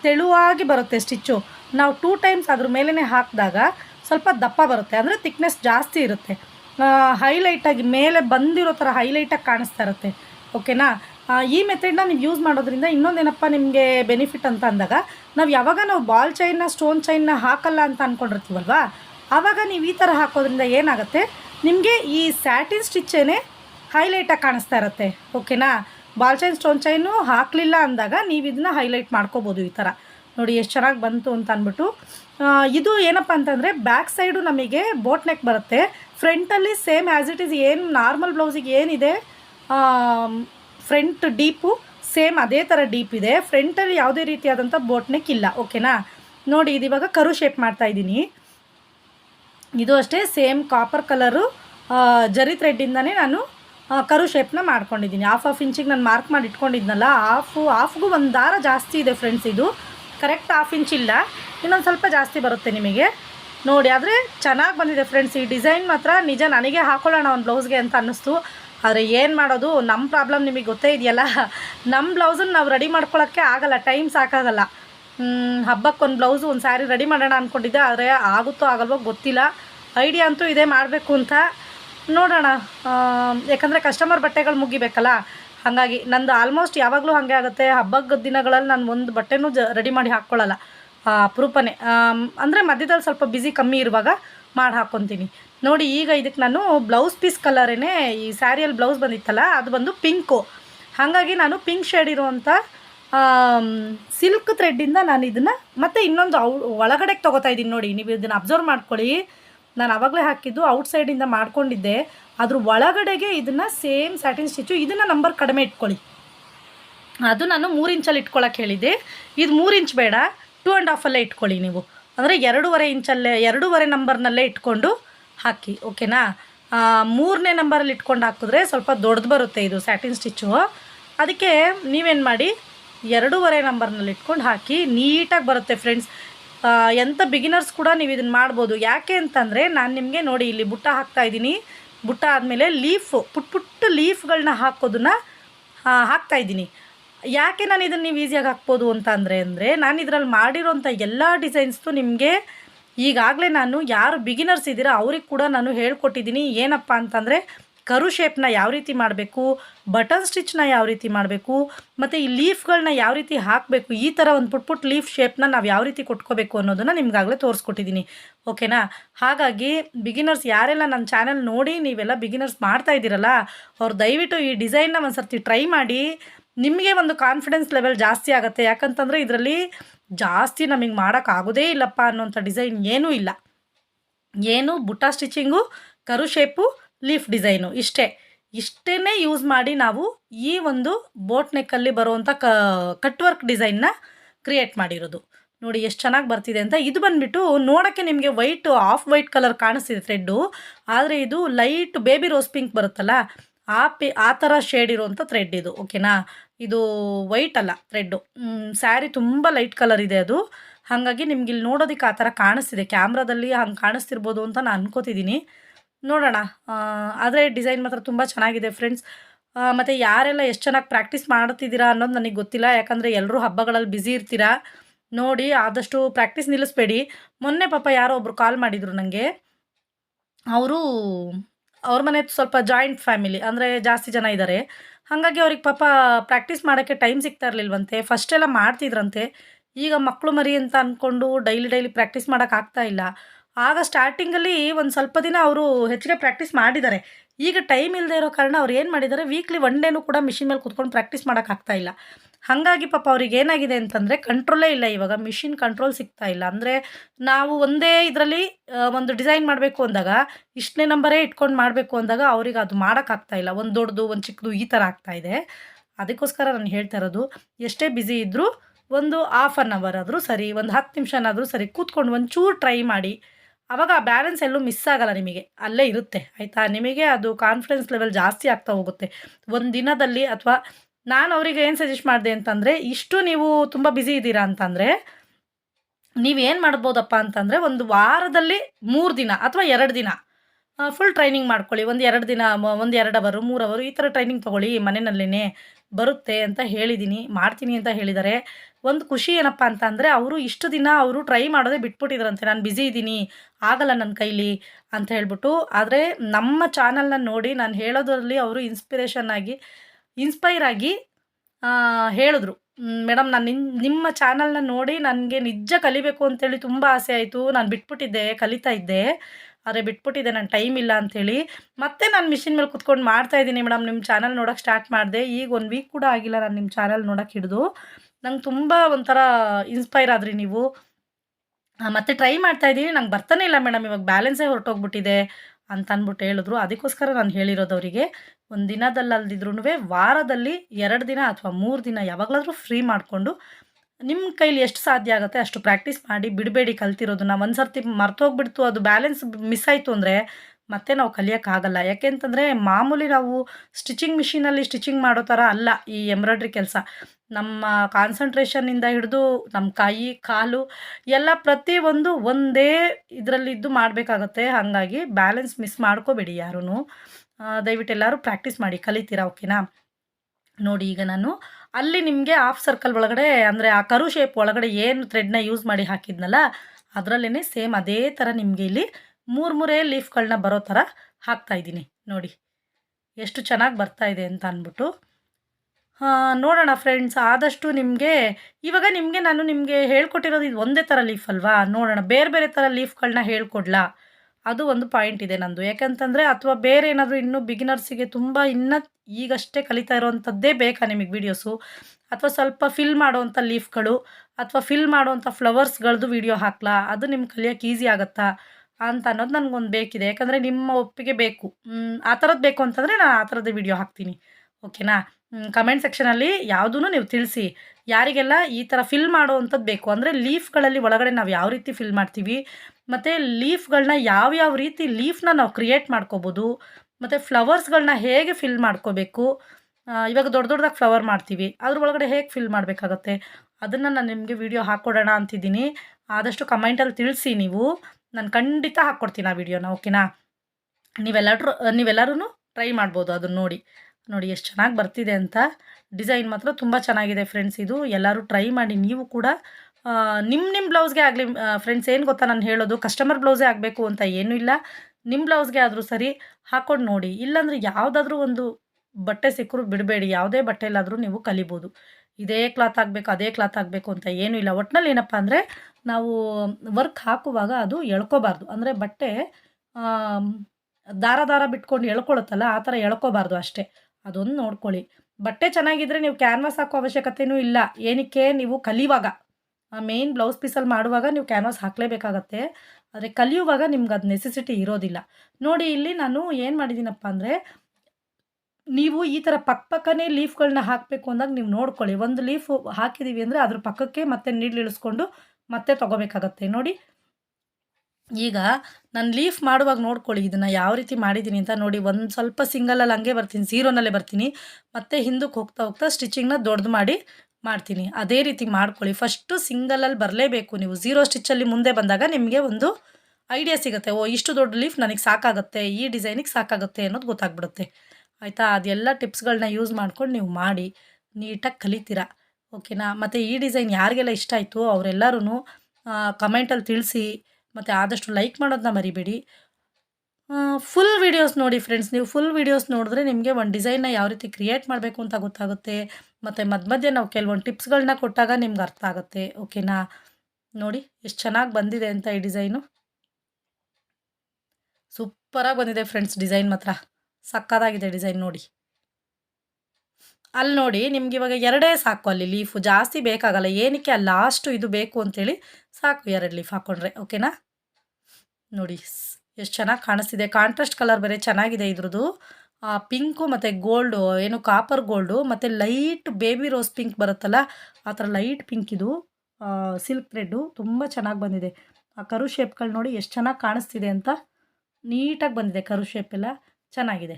S1: ತೆಳುವಾಗಿ ಬರುತ್ತೆ ಸ್ಟಿಚ್ಚು ನಾವು ಟೂ ಟೈಮ್ಸ್ ಅದ್ರ ಮೇಲೇ ಹಾಕಿದಾಗ ಸ್ವಲ್ಪ ದಪ್ಪ ಬರುತ್ತೆ. ಅಂದರೆ ತಿಕ್ನೆಸ್ ಜಾಸ್ತಿ ಇರುತ್ತೆ. ಹೈಲೈಟಾಗಿ ಮೇಲೆ ಬಂದಿರೋ ಥರ ಹೈಲೈಟಾಗಿ ಕಾಣಿಸ್ತಾ ಇರುತ್ತೆ. ಓಕೆನಾ ಈ ಮೆಥಡ್ನ ನೀವು ಯೂಸ್ ಮಾಡೋದ್ರಿಂದ ಇನ್ನೊಂದೇನಪ್ಪ ನಿಮಗೆ ಬೆನಿಫಿಟ್ ಅಂತ ಅಂದಾಗ, ನಾವು ಯಾವಾಗ ನಾವು ಬಾಲ್ ಚೈನ್ನ ಸ್ಟೋನ್ ಚೈನ್ನ ಹಾಕಲ್ಲ ಅಂತ ಅಂದ್ಕೊಂಡಿರ್ತೀವಲ್ವಾ ಆವಾಗ ನೀವು ಈ ಥರ ಹಾಕೋದ್ರಿಂದ ಏನಾಗುತ್ತೆ? ನಿಮಗೆ ಈ ಸ್ಯಾಟಿನ್ ಸ್ಟಿಚ್ಚೇ ಹೈಲೈಟಾಗಿ ಕಾಣಿಸ್ತಾ ಇರುತ್ತೆ. ಓಕೆನಾ ಬಾಲ್ ಚೈನ್ ಸ್ಟೋನ್ ಚೈನು ಹಾಕಲಿಲ್ಲ ಅಂದಾಗ ನೀವು ಇದನ್ನ ಹೈಲೈಟ್ ಮಾಡ್ಕೋಬೋದು ಈ ಥರ ನೋಡಿ ಎಷ್ಟು ಚೆನ್ನಾಗಿ ಬಂತು ಅಂತ ಅಂದ್ಬಿಟ್ಟು. ಇದು ಏನಪ್ಪ ಅಂತಂದರೆ ಬ್ಯಾಕ್ ಸೈಡು ನಮಗೆ ಬೋಟ್ ನೆಕ್ ಬರುತ್ತೆ. ಫ್ರಂಟಲ್ಲಿ ಸೇಮ್ ಆ್ಯಸ್ ಇಟ್ ಈಸ್ ಏನು ನಾರ್ಮಲ್ ಬ್ಲೌಸಿಗೆ ಏನಿದೆ ಫ್ರಂಟ್ ಡೀಪು ಸೇಮ್ ಅದೇ ಥರ ಡೀಪ್ ಇದೆ. ಫ್ರಂಟಲ್ಲಿ ಯಾವುದೇ ರೀತಿಯಾದಂಥ ಬೋಟ್ ನೆಕ್ ಇಲ್ಲ ಓಕೆನಾ ನೋಡಿ, ಇದು ಇವಾಗ ಕರು ಶೇಪ್ ಮಾಡ್ತಾ ಇದ್ದೀನಿ. ಇದು ಅಷ್ಟೇ ಸೇಮ್ ಕಾಪರ್ ಕಲರು ಜರಿ ಥ್ರೆಡ್ಡಿಂದನೇ ನಾನು ಕರು ಶೇಪ್ನ ಮಾಡ್ಕೊಂಡಿದ್ದೀನಿ. ಹಾಫ್ ಹಾಫ್ ಇಂಚಿಗೆ ನಾನು ಮಾರ್ಕ್ ಮಾಡಿ ಇಟ್ಕೊಂಡಿದ್ನಲ್ಲ ಹಾಫು ಹಾಫ್ಗೂ ಒಂದು ದಾರ ಜಾಸ್ತಿ ಇದೆ ಫ್ರೆಂಡ್ಸ್ ಇದು. ಕರೆಕ್ಟ್ ಹಾಫ್ ಇಂಚ್ ಇಲ್ಲ. ಇನ್ನೊಂದು ಸ್ವಲ್ಪ ಜಾಸ್ತಿ ಬರುತ್ತೆ ನಿಮಗೆ. ನೋಡಿ, ಆದರೆ ಚೆನ್ನಾಗಿ ಬಂದಿದೆ ಫ್ರೆಂಡ್ಸ್ ಈ ಡಿಸೈನ್ ಮಾತ್ರ ನಿಜ ನನಗೆ ಹಾಕೊಳ್ಳೋಣ ಒಂದು ಬ್ಲೌಸ್ಗೆ ಅಂತ ಅನ್ನಿಸ್ತು. ಆದರೆ ಏನು ಮಾಡೋದು ನಮ್ಮ ಪ್ರಾಬ್ಲಮ್ ನಿಮಗೆ ಗೊತ್ತೇ ಇದೆಯಲ್ಲ. ನಮ್ಮ ಬ್ಲೌಸನ್ನು ನಾವು ರೆಡಿ ಮಾಡ್ಕೊಳ್ಳೋಕ್ಕೆ ಆಗಲ್ಲ ಟೈಮ್ ಸಾಕಾಗಲ್ಲ. ಹಬ್ಬಕ್ಕೆ ಒಂದು ಬ್ಲೌಸು ಒಂದು ಸ್ಯಾರಿ ರೆಡಿ ಮಾಡೋಣ ಅಂದ್ಕೊಂಡಿದ್ದೆ ಆದರೆ ಆಗುತ್ತೋ ಆಗಲ್ವೋ ಗೊತ್ತಿಲ್ಲ. ಐಡಿಯಾ ಅಂತೂ ಇದೇ ಮಾಡಬೇಕು ಅಂತ. ನೋಡೋಣ ಯಾಕಂದರೆ ಕಸ್ಟಮರ್ ಬಟ್ಟೆಗಳು ಮುಗಿಬೇಕಲ್ಲ. ಹಾಗಾಗಿ ನಂದು ಆಲ್ಮೋಸ್ಟ್ ಯಾವಾಗಲೂ ಹಾಗೆ ಆಗುತ್ತೆ. ಹಬ್ಬದ ದಿನಗಳಲ್ಲಿ ನಾನು ಒಂದು ಬಟ್ಟೆನೂ ಜ ರೆಡಿ ಮಾಡಿ ಹಾಕ್ಕೊಳ್ಳಲ್ಲ ಅಪರೂಪನೇ. ಅಂದರೆ ಮಧ್ಯದಲ್ಲಿ ಸ್ವಲ್ಪ ಬ್ಯುಸಿ ಕಮ್ಮಿ ಇರುವಾಗ ಮಾಡಿ ಹಾಕ್ಕೊತೀನಿ ನೋಡಿ ಈಗ ಇದಕ್ಕೆ ನಾನು ಬ್ಲೌಸ್ ಪೀಸ್ ಕಲರೇನೆ ಈ ಸ್ಯಾರಿಯಲ್ಲಿ ಬ್ಲೌಸ್ ಬಂದಿತ್ತಲ್ಲ, ಅದು ಬಂದು ಪಿಂಕು ಹಾಗಾಗಿ ನಾನು ಪಿಂಕ್ ಶೇಡ್ ಇರುವಂಥ ಸಿಲ್ಕ್ ಥ್ರೆಡ್ಡಿಂದ ನಾನು ಇದನ್ನು ಮತ್ತು ಇನ್ನೊಂದು ಅವ್, ಒಳಗಡೆಗೆ ತೊಗೋತಾ ಇದ್ದೀನಿ ನೋಡಿ. ನೀವು ಇದನ್ನು ಅಬ್ಸರ್ವ್ ಮಾಡ್ಕೊಳ್ಳಿ. ನಾನು ಆವಾಗಲೇ ಹಾಕಿದ್ದು ಔಟ್ಸೈಡಿಂದ ಮಾಡ್ಕೊಂಡಿದ್ದೆ. ಅದ್ರ ಒಳಗಡೆಗೆ ಇದನ್ನು ಸೇಮ್ ಸ್ಯಾಟಿನ್ ಸ್ಟಿಚ್ಚು ಇದನ್ನು ನಂಬರ್ ಕಡಿಮೆ ಇಟ್ಕೊಳ್ಳಿ. ಅದು ನಾನು ಮೂರು ಇಂಚಲ್ಲಿ ಇಟ್ಕೊಳ್ಳೋಕೆ ಹೇಳಿದ್ದೆ. ಇದು ಮೂರು ಇಂಚ್ ಬೇಡ ಟೂ ಆ್ಯಂಡ್ ಹಾಫಲ್ಲೇ ಇಟ್ಕೊಳ್ಳಿ ನೀವು. ಅಂದರೆ ಎರಡೂವರೆ ಇಂಚಲ್ಲೇ ಎರಡೂವರೆ ನಂಬರ್ನಲ್ಲೇ ಇಟ್ಕೊಂಡು ಹಾಕಿ ಓಕೆನಾ ಮೂರನೇ ನಂಬರಲ್ಲಿ ಇಟ್ಕೊಂಡು ಹಾಕಿದ್ರೆ ಸ್ವಲ್ಪ ದೊಡ್ಡದು ಬರುತ್ತೆ ಇದು ಸ್ಯಾಟಿನ್ ಸ್ಟಿಚ್ಚು ಅದಕ್ಕೆ ನೀವೇನು ಮಾಡಿ, ಎರಡೂವರೆ ನಂಬರ್ನಲ್ಲಿ ಇಟ್ಕೊಂಡು ಹಾಕಿ, ನೀಟಾಗಿ ಬರುತ್ತೆ ಫ್ರೆಂಡ್ಸ್ ಎಂಥ ಬಿಗಿನರ್ಸ್ ಕೂಡ ನೀವು ಇದನ್ನು ಮಾಡ್ಬೋದು. ಯಾಕೆ ಅಂತಂದರೆ ನಾನು ನಿಮಗೆ ನೋಡಿ ಇಲ್ಲಿ ಬುಟ್ಟ ಹಾಕ್ತಾ ಇದ್ದೀನಿ. ಬುಟ್ಟ ಆದಮೇಲೆ ಲೀಫು ಪುಟ್ ಪುಟ್ಟ ಲೀಫ್ಗಳನ್ನ ಹಾಕೋದನ್ನ ಹಾಕ್ತಾ ಇದ್ದೀನಿ. ಯಾಕೆ ನಾನು ಇದನ್ನು ನೀವು ಈಸಿಯಾಗಿ ಹಾಕ್ಬೋದು ಅಂತ ಅಂದರೆ ಅಂದರೆ ನಾನು ಇದರಲ್ಲಿ ಮಾಡಿರೋಂಥ ಎಲ್ಲ ಡಿಸೈನ್ಸ್ದು ನಿಮಗೆ ಈಗಾಗಲೇ ನಾನು ಯಾರು ಬಿಗಿನರ್ಸ್ ಇದ್ದೀರಾ ಅವ್ರಿಗೆ ಕೂಡ ನಾನು ಹೇಳ್ಕೊಟ್ಟಿದ್ದೀನಿ. ಏನಪ್ಪ ಅಂತಂದರೆ ಕರು ಶೇಪ್ನ ಯಾವ ರೀತಿ ಮಾಡಬೇಕು ಬಟನ್ ಸ್ಟಿಚ್ನ ಯಾವ ರೀತಿ ಮಾಡಬೇಕು, ಮತ್ತು ಈ ಲೀಫ್ಗಳನ್ನ ಯಾವ ರೀತಿ ಹಾಕಬೇಕು, ಈ ಥರ ಒಂದು ಪುಟ್ ಪುಟ್ ಲೀಫ್ ಶೇಪ್ನ ನಾವು ಯಾವ ರೀತಿ ಕೊಟ್ಕೋಬೇಕು ಅನ್ನೋದನ್ನು ನಿಮ್ಗಾಗಲೇ ತೋರಿಸ್ಕೊಟ್ಟಿದ್ದೀನಿ ಓಕೆನಾ ಹಾಗಾಗಿ ಬಿಗಿನರ್ಸ್ ಯಾರೆಲ್ಲ ನನ್ನ ಚಾನಲ್ ನೋಡಿ ನೀವೆಲ್ಲ ಬಿಗಿನರ್ಸ್ ಮಾಡ್ತಾ ಇದ್ದೀರಲ್ಲ, ಅವ್ರು ದಯವಿಟ್ಟು ಈ ಡಿಸೈನ್ನ ಒಂದು ಸರ್ತಿ ಟ್ರೈ ಮಾಡಿ, ನಿಮಗೆ ಒಂದು ಕಾನ್ಫಿಡೆನ್ಸ್ ಲೆವೆಲ್ ಜಾಸ್ತಿ ಆಗುತ್ತೆ. ಯಾಕಂತಂದರೆ ಇದರಲ್ಲಿ ಜಾಸ್ತಿ ನಮಗೆ ಮಾಡೋಕ್ಕಾಗೋದೇ ಇಲ್ಲಪ್ಪ ಅನ್ನೋಂಥ ಡಿಸೈನ್ ಏನೂ ಇಲ್ಲ. ಏನು ಬುಟ್ಟ ಸ್ಟಿಚಿಂಗು ಕರು ಶೇಪು ಲೀಫ್ ಡಿಸೈನು. ಇಷ್ಟೇ. ಇಷ್ಟೇ ಯೂಸ್ ಮಾಡಿ ನಾವು ಈ ಒಂದು ಬೋಟ್ ನೆಕ್ಕಲ್ಲಿ ಬರುವಂಥ ಕ ಕಟ್ ವರ್ಕ್ ಡಿಸೈನ್ನ ಕ್ರಿಯೇಟ್ ಮಾಡಿರೋದು. ನೋಡಿ ಎಷ್ಟು ಚೆನ್ನಾಗಿ ಬರ್ತಿದೆ ಅಂತ. ಇದು ಬಂದುಬಿಟ್ಟು ನೋಡೋಕ್ಕೆ ನಿಮಗೆ ವೈಟ್ ಆಫ್ ವೈಟ್ ಕಲರ್ ಕಾಣಿಸ್ತಿದೆ ಥ್ರೆಡ್ಡು ಆದರೆ ಇದು ಲೈಟ್ ಬೇಬಿ ರೋಸ್ ಪಿಂಕ್ ಬರುತ್ತಲ್ಲ, ಆ ಪಿ, ಆ ಥರ ಶೇಡ್ ಇರುವಂಥ ಥ್ರೆಡ್ ಇದು. ಓಕೆನಾ ಇದು ವೈಟ್ ಅಲ್ಲ ಥ್ರೆಡ್ಡು ಸ್ಯಾರಿ ತುಂಬ ಲೈಟ್ ಕಲರ್ ಇದೆ ಅದು. ಹಾಗಾಗಿ ನಿಮ್ಗೆ ಇಲ್ಲಿ ನೋಡೋದಕ್ಕೆ ಆ ಥರ ಕಾಣಿಸ್ತಿದೆ. ಕ್ಯಾಮ್ರಾದಲ್ಲಿ ಹಂಗೆ ಕಾಣಿಸ್ತಿರ್ಬೋದು ಅಂತ ನಾನು ಅನ್ಕೋತಿದ್ದೀನಿ. ನೋಡೋಣ. ಆದರೆ ಡಿಸೈನ್ ಮಾತ್ರ ತುಂಬ ಚೆನ್ನಾಗಿದೆ ಫ್ರೆಂಡ್ಸ್ ಮತ್ತು ಯಾರೆಲ್ಲ ಎಷ್ಟು ಚೆನ್ನಾಗಿ ಪ್ರಾಕ್ಟೀಸ್ ಮಾಡ್ತಿದ್ದೀರಾ ಅನ್ನೋದು ನನಗೆ ಗೊತ್ತಿಲ್ಲ. ಯಾಕಂದರೆ ಎಲ್ಲರೂ ಹಬ್ಬಗಳಲ್ಲಿ ಬ್ಯುಸಿ ಇರ್ತೀರಾ? ನೋಡಿ, ಆದಷ್ಟು ಪ್ರಾಕ್ಟೀಸ್ ನಿಲ್ಲಿಸ್ಬೇಡಿ ಮೊನ್ನೆ ಪಾಪ ಯಾರೋ ಒಬ್ರು ಕಾಲ್ ಮಾಡಿದರು ನನಗೆ ಅವರು, ಅವ್ರ ಮನೆ ಸ್ವಲ್ಪ ಜಾಯಿಂಟ್ ಫ್ಯಾಮಿಲಿ ಅಂದರೆ ಜಾಸ್ತಿ ಜನ ಇದ್ದಾರೆ ಹಾಗಾಗಿ ಅವ್ರಿಗೆ ಪಾಪ ಪ್ರಾಕ್ಟೀಸ್ ಮಾಡೋಕ್ಕೆ ಟೈಮ್ ಸಿಗ್ತಾ ಇರಲಿಲ್ವಂತೆ. ಫಸ್ಟೆಲ್ಲ ಮಾಡ್ತಿದ್ರಂತೆ. ಈಗ ಮಕ್ಕಳು ಮರಿ ಅಂತ ಅಂದ್ಕೊಂಡು ಡೈಲಿ ಡೈಲಿ ಪ್ರಾಕ್ಟೀಸ್ ಮಾಡೋಕ್ಕಾಗ್ತಾ ಇಲ್ಲ. ಆಗ ಸ್ಟಾರ್ಟಿಂಗಲ್ಲಿ ಒಂದು ಸ್ವಲ್ಪ ದಿನ ಅವರು ಹೆಚ್ಚಿಗೆ ಪ್ರಾಕ್ಟೀಸ್ ಮಾಡಿದ್ದಾರೆ. ಈಗ ಟೈಮ್ ಇಲ್ಲದೆ ಇರೋ ಕಾರಣ ಅವ್ರು ಏನು ಮಾಡಿದ್ದಾರೆ ವೀಕ್ಲಿ ಒನ್ ಡೇನೂ ಕೂಡ ಮಿಷಿನ್ ಮೇಲೆ ಕೂತ್ಕೊಂಡು ಪ್ರಾಕ್ಟೀಸ್ ಮಾಡೋಕ್ಕಾಗ್ತಾ ಇಲ್ಲ. ಹಾಗಾಗಿ ಪಾಪ ಅವ್ರಿಗೆ ಏನಾಗಿದೆ ಅಂತಂದರೆ ಕಂಟ್ರೋಲೇ ಇಲ್ಲ ಇವಾಗ ಮಿಷಿನ್ ಕಂಟ್ರೋಲ್ ಸಿಗ್ತಾ ಇಲ್ಲ. ಅಂದರೆ ನಾವು ಒಂದೇ ಇದರಲ್ಲಿ ಒಂದು ಡಿಸೈನ್ ಮಾಡಬೇಕು ಅಂದಾಗ, ಇಷ್ಟನೇ ನಂಬರೇ ಇಟ್ಕೊಂಡು ಮಾಡಬೇಕು ಅಂದಾಗ ಅವ್ರಿಗೆ ಅದು ಮಾಡೋಕ್ಕಾಗ್ತಾ ಇಲ್ಲ. ಒಂದು ದೊಡ್ಡದು, ಒಂದು ಚಿಕ್ಕದು ಈ ಥರ ಆಗ್ತಾ ಇದೆ. ಅದಕ್ಕೋಸ್ಕರ ನಾನು ಹೇಳ್ತಾ ಇರೋದು, ಎಷ್ಟೇ ಬ್ಯುಸಿ ಇದ್ದರೂ ಒಂದು ಹಾಫ್ ಆನ್ ಅವರ್ ಆದರೂ ಸರಿ, ಒಂದು ಹತ್ತು ನಿಮಿಷನಾದರೂ ಸರಿ ಕೂತ್ಕೊಂಡು ಒಂಚೂರು ಟ್ರೈ ಮಾಡಿ. ಆವಾಗ ಆ ಬ್ಯಾಲೆನ್ಸ್ ಎಲ್ಲೂ ಮಿಸ್ ಆಗಲ್ಲ ನಿಮಗೆ. ಅಲ್ಲೇ ಇರುತ್ತೆ, ಆಯಿತಾ? ನಿಮಗೆ ಅದು ಕಾನ್ಫಿಡೆನ್ಸ್ ಲೆವೆಲ್ ಜಾಸ್ತಿ ಆಗ್ತಾ ಹೋಗುತ್ತೆ. ಒಂದು ದಿನದಲ್ಲಿ ಅಥವಾ ನಾನು ಅವರಿಗೆ ಏನು ಸಜೆಸ್ಟ್ ಮಾಡಿದೆ ಅಂತಂದರೆ, ಇಷ್ಟು ನೀವು ತುಂಬ ಬ್ಯುಸಿ ಇದ್ದೀರಾ ಅಂತಂದರೆ ನೀವೇನು ಮಾಡ್ಬೋದಪ್ಪ ಅಂತಂದರೆ, ಒಂದು ವಾರದಲ್ಲಿ ಮೂರು ದಿನ ಅಥವಾ ಎರಡು ದಿನ ಫುಲ್ ಟ್ರೈನಿಂಗ್ ಮಾಡ್ಕೊಳ್ಳಿ. ಒಂದು ಎರಡು ದಿನ ಒಂದು ಎರಡು ಅವರು, ಮೂರು ಅವರು ಈ ಥರ ಟ್ರೈನಿಂಗ್ ತೊಗೊಳ್ಳಿ ಮನೆಯಲ್ಲೇ ಬರುತ್ತೆ ಅಂತ ಹೇಳಿದ್ದೀನಿ ಮಾಡ್ತೀನಿ ಅಂತ ಹೇಳಿದ್ದಾರೆ ಒಂದು ಖುಷಿ ಏನಪ್ಪ ಅಂತ ಅಂದರೆ ಅವರು ಇಷ್ಟು ದಿನ ಅವರು ಟ್ರೈ ಮಾಡೋದೇ ಬಿಟ್ಬಿಟ್ಟಿದ್ರಂತೆ, ನಾನು ಬ್ಯುಸಿ ಇದ್ದೀನಿ, ಆಗಲ್ಲ ನನ್ನ ಕೈಲಿ ಅಂತ ಹೇಳ್ಬಿಟ್ಟು, ಆದರೆ ನಮ್ಮ ಚಾನಲ್ನ ನೋಡಿ ನಾನು ಹೇಳೋದ್ರಲ್ಲಿ ಅವರು ಇನ್ಸ್ಪಿರೇಷನ್ ಆಗಿ ಇನ್ಸ್ಪೈರ್ ಆಗಿ ಹೇಳಿದ್ರು. ಮೇಡಮ್ ನಾನು ನಿನ್, ನಿಮ್ಮ ಚಾನಲ್ನ ನೋಡಿ ನನಗೆ ನಿಜ ಕಲಿಬೇಕು ಅಂತೇಳಿ ತುಂಬ ಆಸೆ ಆಯಿತು, ನಾನು ಬಿಟ್ಬಿಟ್ಟಿದ್ದೆ, ಕಲಿತಾ ಇದ್ದೆ. ಆದರೆ ಬಿಟ್ಬಿಟ್ಟಿದೆ ನನ್ನ ಟೈಮ್ ಇಲ್ಲ ಅಂಥೇಳಿ ಮತ್ತೆ ನಾನು ಮಿಷಿನ್ ಮೇಲೆ ಕುತ್ಕೊಂಡು ಮಾಡ್ತಾ ಇದ್ದೀನಿ ಮೇಡಮ್ ನಿಮ್ಮ ಚಾನಲ್ ನೋಡೋಕೆ ಸ್ಟಾರ್ಟ್ ಮಾಡಿದೆ. ಈಗ ಒಂದು ವೀಕ್ ಕೂಡ ಆಗಿಲ್ಲ ನಾನು ನಿಮ್ಮ ಚಾನಲ್ ನೋಡೋಕೆ ಹಿಡಿದು. ನಂಗೆ ತುಂಬ ಒಂಥರ ಇನ್ಸ್ಪೈರ್ ಆದ್ರಿ ನೀವು. ಮತ್ತೆ ಟ್ರೈ ಮಾಡ್ತಾ ಇದ್ದೀನಿ. ನಂಗೆ ಬರ್ತಾನೆ ಇಲ್ಲ ಮೇಡಮ್ ಇವಾಗ ಬ್ಯಾಲೆನ್ಸೇ ಹೊರಟೋಗ್ಬಿಟ್ಟಿದೆ ಅಂತ ಅಂದ್ಬಿಟ್ಟು ಹೇಳಿದ್ರು. ಅದಕ್ಕೋಸ್ಕರ ನಾನು ಹೇಳಿರೋದು ಅವರಿಗೆ, ಒಂದು ದಿನದಲ್ಲಲ್ದಿದ್ರೂ ವಾರದಲ್ಲಿ ಎರಡು ದಿನ ಅಥವಾ ಮೂರು ದಿನ ಯಾವಾಗಲಾದರೂ ಫ್ರೀ ಮಾಡಿಕೊಂಡು ನಿಮ್ಮ ಕೈಲಿ ಎಷ್ಟು ಸಾಧ್ಯ ಆಗುತ್ತೆ ಅಷ್ಟು ಪ್ರಾಕ್ಟೀಸ್ ಮಾಡಿ ಬಿಡಬೇಡಿ ಕಲ್ತಿರೋದನ್ನ ಒಂದು ಸರ್ತಿ ಮರ್ತೋಗ್ಬಿಡ್ತು, ಅದು ಬ್ಯಾಲೆನ್ಸ್ ಮಿಸ್ ಆಯಿತು ಅಂದರೆ ಮತ್ತೆ ನಾವು ಕಲಿಯೋಕ್ಕಾಗಲ್ಲ. ಯಾಕೆಂತಂದರೆ ಮಾಮೂಲಿ ನಾವು ಸ್ಟಿಚಿಂಗ್ ಮಿಷಿನಲ್ಲಿ ಸ್ಟಿಚಿಂಗ್ ಮಾಡೋ ಥರ ಅಲ್ಲ ಈ ಎಂಬ್ರಾಯ್ಡ್ರಿ ಕೆಲಸ. ನಮ್ಮ ಕಾನ್ಸಂಟ್ರೇಷನ್ನಿಂದ ಹಿಡಿದು ನಮ್ಮ ಕೈ, ಕಾಲು ಎಲ್ಲ ಪ್ರತಿಯೊಂದು ಒಂದೇ ಇದರಲ್ಲಿದ್ದು ಮಾಡಬೇಕಾಗತ್ತೆ. ಹಾಗಾಗಿ ಬ್ಯಾಲೆನ್ಸ್ ಮಿಸ್ ಮಾಡ್ಕೋಬೇಡಿ ಯಾರೂ ದಯವಿಟ್ಟು ಎಲ್ಲರೂ ಪ್ರಾಕ್ಟೀಸ್ ಮಾಡಿ ಕಲಿತೀರಾ ಓಕೆನಾ ನೋಡಿ ಈಗ ನಾನು ಅಲ್ಲಿ ನಿಮಗೆ ಹಾಫ್ ಸರ್ಕಲ್ ಒಳಗಡೆ, ಅಂದರೆ ಆ ಕರು ಶೇಪ್ ಒಳಗಡೆ ಏನು ಥ್ರೆಡ್ನ ಯೂಸ್ ಮಾಡಿ ಹಾಕಿದ್ನಲ್ಲ ಅದರಲ್ಲೇ ಸೇಮ್ ಅದೇ ಥರ ನಿಮಗೆ ಇಲ್ಲಿ ಮೂರು ಮೂರೇ ಲೀಫ್ಗಳನ್ನ ಬರೋ ಥರ ಹಾಕ್ತಾ ಇದ್ದೀನಿ. ನೋಡಿ, ಎಷ್ಟು ಚೆನ್ನಾಗಿ ಬರ್ತಾ ಇದೆ ಅಂತ ಅಂದ್ಬಿಟ್ಟು. ನೋಡೋಣ ಫ್ರೆಂಡ್ಸ್ ಆದಷ್ಟು ನಿಮಗೆ, ಇವಾಗ ನಿಮಗೆ ನಾನು ನಿಮಗೆ ಹೇಳ್ಕೊಟ್ಟಿರೋದು ಇದು ಒಂದೇ ಥರ ಲೀಫ್ ಅಲ್ವಾ? ನೋಡೋಣ, ಬೇರೆ ಬೇರೆ ಥರ ಲೀಫ್ಗಳನ್ನ ಹೇಳ್ಕೊಡ್ಲಾ? ಅದು ಒಂದು ಪಾಯಿಂಟ್ ಇದೆ ನಂದು. ಯಾಕಂತಂದರೆ ಅಥವಾ ಬೇರೆ ಏನಾದರೂ ಇನ್ನೂ ಬಿಗಿನರ್ಸಿಗೆ ತುಂಬ ಇನ್ನೂ ಈಗಷ್ಟೇ ಕಲಿತಾ ಇರೋವಂಥದ್ದೇ ಬೇಕಾ ನಿಮಗೆ ವೀಡಿಯೋಸು ಅಥವಾ ಸ್ವಲ್ಪ ಫಿಲ್ ಮಾಡೋವಂಥ ಲೀಫ್ಗಳು ಅಥವಾ ಫಿಲ್ ಮಾಡೋವಂಥ ಫ್ಲವರ್ಸ್ಗಳದ್ದು ವೀಡಿಯೋ ಹಾಕ್ಲಾ? ಅದು ನಿಮ್ಗೆ ಕಲಿಯೋಕೆ ಈಸಿ ಆಗುತ್ತಾ? ಅಂತ ಅನ್ನೋದು ನನಗೊಂದು ಬೇಕಿದೆ. ಯಾಕಂದರೆ ನಿಮ್ಮ ಒಪ್ಪಿಗೆ ಬೇಕು. ಆ ಥರದ್ದು ಬೇಕು ಅಂತಂದರೆ ನಾನು ಆ ಥರದ್ದು ವೀಡಿಯೋ ಹಾಕ್ತೀನಿ. ಓಕೆನಾ? ಕಮೆಂಟ್ ಸೆಕ್ಷನಲ್ಲಿ ಯಾವುದೂ ನೀವು ತಿಳಿಸಿ. ಯಾರಿಗೆಲ್ಲ ಈ ಥರ ಫಿಲ್ ಮಾಡೋವಂಥದ್ದು ಬೇಕು ಅಂದರೆ ಲೀಫ್ಗಳಲ್ಲಿ ಒಳಗಡೆ ನಾವು ಯಾವ ರೀತಿ ಫಿಲ್ ಮಾಡ್ತೀವಿ, ಮತ್ತು ಲೀಫ್ಗಳನ್ನ ಯಾವ್ಯಾವ ರೀತಿ ಲೀಫ್ನ ನಾವು ಕ್ರಿಯೇಟ್ ಮಾಡ್ಕೋಬೋದು, ಮತ್ತು ಫ್ಲವರ್ಸ್ಗಳನ್ನ ಹೇಗೆ ಫಿಲ್ ಮಾಡ್ಕೋಬೇಕು ಇವಾಗ ದೊಡ್ಡ ದೊಡ್ಡದಾಗಿ ಫ್ಲವರ್ ಮಾಡ್ತೀವಿ, ಅದ್ರ ಒಳಗಡೆ ಹೇಗೆ ಫಿಲ್ ಮಾಡಬೇಕಾಗತ್ತೆ, ಅದನ್ನು ನಾನು ನಿಮಗೆ ವಿಡಿಯೋ ಹಾಕ್ಕೊಡೋಣ ಅಂತಿದ್ದೀನಿ. ಆದಷ್ಟು ಕಮೆಂಟಲ್ಲಿ ತಿಳಿಸಿ ನೀವು. ನಾನು ಖಂಡಿತ ಹಾಕ್ಕೊಡ್ತೀನಿ ಆ ವಿಡಿಯೋನ ಓಕೆನಾ? ನೀವೆಲ್ಲರೂ ನೀವೆಲ್ಲರೂ ಟ್ರೈ ಮಾಡ್ಬೋದು ಅದನ್ನ ನೋಡಿ. ನೋಡಿ ಎಷ್ಟು ಚೆನ್ನಾಗಿ ಬರ್ತಿದೆ ಅಂತ. ಡಿಸೈನ್ ಮಾತ್ರ ತುಂಬ ಚೆನ್ನಾಗಿದೆ ಫ್ರೆಂಡ್ಸ್ ಇದು. ಎಲ್ಲರೂ ಟ್ರೈ ಮಾಡಿ, ನೀವು ಕೂಡ ನಿಮ್ಮ ನಿಮ್ಮ ಬ್ಲೌಸ್ಗೆ ಆಗಲಿ ಫ್ರೆಂಡ್ಸ್ ಏನು ಗೊತ್ತಾ ನಾನು ಹೇಳೋದು? ಕಸ್ಟಮರ್ ಬ್ಲೌಸೇ ಆಗಬೇಕು ಅಂತ ಏನೂ ಇಲ್ಲ. ನಿಮ್ಮ ಬ್ಲೌಸ್ಗೆ ಆದರೂ ಸರಿ ಹಾಕ್ಕೊಂಡು ನೋಡಿ. ಇಲ್ಲಾಂದರೆ ಯಾವುದಾದ್ರೂ ಒಂದು ಬಟ್ಟೆ ಸಿಕ್ಕರೂ ಬಿಡಬೇಡಿ. ಯಾವುದೇ ಬಟ್ಟೆಯಲ್ಲಾದರೂ ನೀವು ಕಲಿಬೋದು. ಇದೇ ಕ್ಲಾತ್ ಆಗಬೇಕು, ಅದೇ ಕ್ಲಾತ್ ಆಗಬೇಕು ಅಂತ ಏನೂ ಇಲ್ಲ. ಒಟ್ಟಿನಲ್ಲಿ ಏನಪ್ಪ ಅಂದರೆ, ನಾವು ವರ್ಕ್ ಹಾಕುವಾಗ ಅದು ಎಳ್ಕೋಬಾರ್ದು. ಅಂದರೆ ಬಟ್ಟೆ ದಾರ ದಾರ ಬಿಟ್ಕೊಂಡು ಎಳ್ಕೊಳುತ್ತಲ್ಲ, ಆ ಥರ ಎಳ್ಕೋಬಾರ್ದು ಅಷ್ಟೇ. ಅದೊಂದು ನೋಡ್ಕೊಳ್ಳಿ. ಬಟ್ಟೆ ಚೆನ್ನಾಗಿದ್ದರೆ ನೀವು ಕ್ಯಾನ್ವಾಸ್ ಹಾಕೋ ಅವಶ್ಯಕತೆಯೂ ಇಲ್ಲ. ಏನಕ್ಕೆ? ನೀವು ಕಲಿಯುವಾಗ. ಮೇಯ್ನ್ ಬ್ಲೌಸ್ ಪೀಸಲ್ಲಿ ಮಾಡುವಾಗ ನೀವು ಕ್ಯಾನ್ವಾಸ್ ಹಾಕಲೇಬೇಕಾಗತ್ತೆ. ಆದರೆ ಕಲಿಯುವಾಗ ನಿಮ್ಗೆ ಅದು ನೆಸೆಸಿಟಿ ಇರೋದಿಲ್ಲ. ನೋಡಿ, ಇಲ್ಲಿ ನಾನು ಏನು ಮಾಡಿದ್ದೀನಪ್ಪ ಅಂದರೆ, ನೀವು ಈ ಥರ ಪಕ್ಕ ಪಕ್ಕನೇ ಲೀಫ್ಗಳನ್ನ ಹಾಕಬೇಕು ಅಂದಾಗ ನೀವು ನೋಡ್ಕೊಳ್ಳಿ. ಒಂದು ಲೀಫ್ ಹಾಕಿದ್ದೀವಿ ಅಂದರೆ ಅದ್ರ ಪಕ್ಕಕ್ಕೆ ಮತ್ತೆ ನೀಡ್ಲಿಳಿಸ್ಕೊಂಡು ಮತ್ತೆ ತೊಗೋಬೇಕಾಗತ್ತೆ. ನೋಡಿ ಈಗ ನಾನು ಲೀಫ್ ಮಾಡುವಾಗ ನೋಡ್ಕೊಳ್ಳಿ, ಇದನ್ನು ಯಾವ ರೀತಿ ಮಾಡಿದ್ದೀನಿ ಅಂತ ನೋಡಿ. ಒಂದು ಸ್ವಲ್ಪ ಸಿಂಗಲಲ್ಲಿ ಹಂಗೆ ಬರ್ತೀನಿ ಝೀರೋನಲ್ಲೇ ಬರ್ತೀನಿ. ಮತ್ತೆ ಹಿಂದಕ್ಕೆ ಹೋಗ್ತಾ ಹೋಗ್ತಾ ಸ್ಟಿಚಿಂಗ್ನ ದೊಡ್ಡದು ಮಾಡಿ ಮಾಡ್ತೀನಿ. ಅದೇ ರೀತಿ ಮಾಡ್ಕೊಳ್ಳಿ. ಫಸ್ಟು ಸಿಂಗಲಲ್ಲಿ ಬರಲೇಬೇಕು ನೀವು. ಝೀರೋ ಸ್ಟಿಚ್ಚಲ್ಲಿ ಮುಂದೆ ಬಂದಾಗ ನಿಮಗೆ ಒಂದು ಐಡಿಯಾ ಸಿಗುತ್ತೆ. ಓ, ಇಷ್ಟು ದೊಡ್ಡ ಲೀಫ್ ನನಗೆ ಸಾಕಾಗುತ್ತೆ, ಈ ಡಿಸೈನಿಗೆ ಸಾಕಾಗುತ್ತೆ ಅನ್ನೋದು ಗೊತ್ತಾಗ್ಬಿಡುತ್ತೆ. ಆಯಿತಾ? ಅದೆಲ್ಲ ಟಿಪ್ಸ್ಗಳನ್ನ ಯೂಸ್ ಮಾಡ್ಕೊಂಡು ನೀವು ಮಾಡಿ, ನೀಟಾಗಿ ಕಲಿತೀರಾ. ಓಕೆನಾ ಮತ್ತು ಈ ಡಿಸೈನ್ ಯಾರಿಗೆಲ್ಲ ಇಷ್ಟ ಆಯಿತು ಅವರೆಲ್ಲರೂ ಕಮೆಂಟಲ್ಲಿ ತಿಳಿಸಿ. ಮತ್ತು ಆದಷ್ಟು ಲೈಕ್ ಮಾಡೋದನ್ನ ಮರಿಬೇಡಿ. ಫುಲ್ ವೀಡಿಯೋಸ್ ನೋಡಿ ಫ್ರೆಂಡ್ಸ್ ನೀವು ಫುಲ್ ವೀಡಿಯೋಸ್ ನೋಡಿದ್ರೆ ನಿಮಗೆ ಒಂದು ಡಿಸೈನ್ನ ಯಾವ ರೀತಿ ಕ್ರಿಯೇಟ್ ಮಾಡಬೇಕು ಅಂತ ಗೊತ್ತಾಗುತ್ತೆ. ಮತ್ತು ಮಧ್ಯ ಮಧ್ಯೆ ನಾವು ಕೆಲವೊಂದು ಟಿಪ್ಸ್ಗಳನ್ನ ಕೊಟ್ಟಾಗ ನಿಮ್ಗೆ ಅರ್ಥ ಆಗುತ್ತೆ ಓಕೆನಾ ನೋಡಿ, ಎಷ್ಟು ಚೆನ್ನಾಗಿ ಬಂದಿದೆ ಅಂತ ಈ ಡಿಸೈನು ಸೂಪರಾಗಿ ಬಂದಿದೆ ಫ್ರೆಂಡ್ಸ್ ಡಿಸೈನ್ ಮಾತ್ರ. ಸಕ್ಕತ್ತಾಗಿದೆ ಡಿಸೈನ್ ನೋಡಿ. ಅಲ್ಲಿ ನೋಡಿ, ನಿಮ್ಗೆ ಇವಾಗ ಎರಡೇ ಸಾಕು ಅಲ್ಲಿ ಲೀಫು ಜಾಸ್ತಿ ಬೇಕಾಗಲ್ಲ, ಏನಕ್ಕೆ ಆ ಲಾಸ್ಟು ಇದು ಬೇಕು ಅಂತೇಳಿ ಸಾಕು ಎರಡು ಲೀಫ್ ಹಾಕ್ಕೊಂಡ್ರೆ ಓಕೆನಾ ನೋಡಿ, ಎಷ್ಟು ಚೆನ್ನಾಗಿ ಕಾಣಿಸ್ತಿದೆ. ಕಾಂಟ್ರಾಸ್ಟ್ ಕಲರ್ ಬೇರೆ ಚೆನ್ನಾಗಿದೆ ಇದ್ರದ್ದು. ಪಿಂಕು ಮತ್ತು ಗೋಲ್ಡು ಏನು ಕಾಪರ್ ಗೋಲ್ಡು ಮತ್ತು ಲೈಟ್ ಬೇಬಿ ರೋಸ್ ಪಿಂಕ್ ಬರುತ್ತಲ್ಲ, ಆ ಥರ ಲೈಟ್ ಪಿಂಕ್ ಇದು. ಸಿಲ್ಕ್ ಥ್ರೆಡ್ಡು ತುಂಬ ಚೆನ್ನಾಗಿ ಬಂದಿದೆ. ಆ ಕರು ಶೇಪ್ಗಳು ನೋಡಿ ಎಷ್ಟು ಚೆನ್ನಾಗಿ ಕಾಣಿಸ್ತಿದೆ ಅಂತ ನೀಟಾಗಿ ಬಂದಿದೆ ಕರು ಶೇಪ್ ಎಲ್ಲ. ಚೆನ್ನಾಗಿದೆ.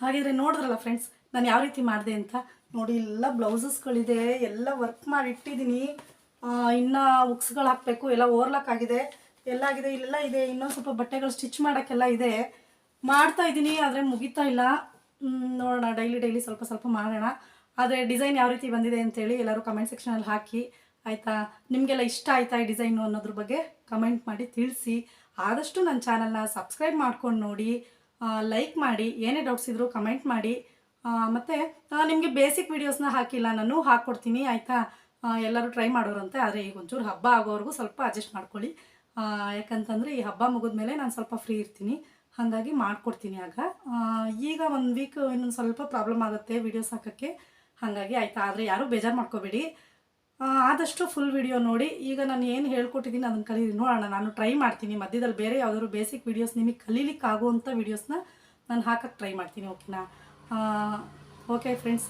S1: ಹಾಗಿದ್ರೆ ನೋಡಿದ್ರಲ್ಲ ಫ್ರೆಂಡ್ಸ್ ನಾನು ಯಾವ ರೀತಿ ಮಾಡಿದೆ ಅಂತ? ನೋಡಿ, ಎಲ್ಲ ಬ್ಲೌಸಸ್ಗಳಿದೆ ಎಲ್ಲ ವರ್ಕ್ ಮಾಡಿ ಇಟ್ಟಿದ್ದೀನಿ. ಇನ್ನು ಉಕ್ಸ್ಗಳು ಹಾಕಬೇಕು, ಎಲ್ಲ ಓರ್ಲಾಕ್ ಆಗಿದೆ ಎಲ್ಲ ಆಗಿದೆ, ಇಲ್ಲೆಲ್ಲ ಇದೆ. ಇನ್ನೊಂದು ಸ್ವಲ್ಪ ಬಟ್ಟೆಗಳು ಸ್ಟಿಚ್ ಮಾಡೋಕ್ಕೆಲ್ಲ ಇದೆ. ಮಾಡ್ತಾ ಇದ್ದೀನಿ, ಆದರೆ ಮುಗಿತಾ ಇಲ್ಲ. ನೋಡೋಣ ಡೈಲಿ ಡೈಲಿ ಸ್ವಲ್ಪ ಸ್ವಲ್ಪ ಮಾಡೋಣ. ಆದರೆ ಡಿಸೈನ್ ಯಾವ ರೀತಿ ಬಂದಿದೆ ಅಂತೇಳಿ ಎಲ್ಲರೂ ಕಮೆಂಟ್ ಸೆಕ್ಷನಲ್ಲಿ ಹಾಕಿ, ಆಯಿತಾ? ನಿಮಗೆಲ್ಲ ಇಷ್ಟ ಆಯಿತಾ ಈ ಡಿಸೈನು ಅನ್ನೋದ್ರ ಬಗ್ಗೆ ಕಮೆಂಟ್ ಮಾಡಿ ತಿಳಿಸಿ. ಆದಷ್ಟು ನನ್ನ ಚಾನಲ್ನ ಸಬ್ಸ್ಕ್ರೈಬ್ ಮಾಡ್ಕೊಂಡು ನೋಡಿ ಲೈಕ್ ಮಾಡಿ, ಏನೇ ಡೌಟ್ಸ್ ಇದ್ದರೂ ಕಮೆಂಟ್ ಮಾಡಿ. ಮತ್ತೆ ನಿಮಗೆ ಬೇಸಿಕ್ ವೀಡಿಯೋಸ್ನ ಹಾಕಿಲ್ಲ ನಾನು ಹಾಕ್ಕೊಡ್ತೀನಿ, ಆಯಿತಾ? ಎಲ್ಲರೂ ಟ್ರೈ ಮಾಡೋರಂತೆ, ಆದರೆ ಈಗ ಒಂಚೂರು ಹಬ್ಬ ಆಗೋವರೆಗೂ ಸ್ವಲ್ಪ ಅಡ್ಜಸ್ಟ್ ಮಾಡ್ಕೊಳ್ಳಿ. ಯಾಕಂತಂದರೆ ಈ ಹಬ್ಬ ಮುಗಿದ ಮೇಲೆ ನಾನು ಸ್ವಲ್ಪ ಫ್ರೀ ಇರ್ತೀನಿ. ಹಾಗಾಗಿ ಮಾಡಿಕೊಡ್ತೀನಿ ಆಗ. ಈಗ ಒಂದು ವೀಕ್ ಇನ್ನೊಂದು ಸ್ವಲ್ಪ ಪ್ರಾಬ್ಲಮ್ ಆಗುತ್ತೆ ವೀಡಿಯೋಸ್ ಹಾಕೋಕ್ಕೆ ಹಾಗಾಗಿ ಆಯಿತಾ, ಆದರೆ ಯಾರೂ ಬೇಜಾರು ಮಾಡ್ಕೋಬೇಡಿ. ಆದಷ್ಟು ಫುಲ್ ವಿಡಿಯೋ ನೋಡಿ. ಈಗ ನಾನು ಏನು ಹೇಳ್ಕೊಟ್ಟಿದ್ದೀನಿ ಅದನ್ನು ಕಲೀರಿ, ನೋಡೋಣ. ನಾನು ಟ್ರೈ ಮಾಡ್ತೀನಿ. ಮಧ್ಯದಲ್ಲಿ ಬೇರೆ ಯಾವುದಾದ್ರು ಬೇಸಿಕ್ ವೀಡಿಯೋಸ್ ನಿಮಗೆ ಕಲೀಲಿಕ್ಕೆ ಆಗುವಂಥ ವೀಡಿಯೋಸ್ನ ನಾನು ಹಾಕಕ್ಕೆ ಟ್ರೈ ಮಾಡ್ತೀನಿ ಓಕೆನಾ ಓಕೆ ಫ್ರೆಂಡ್ಸ್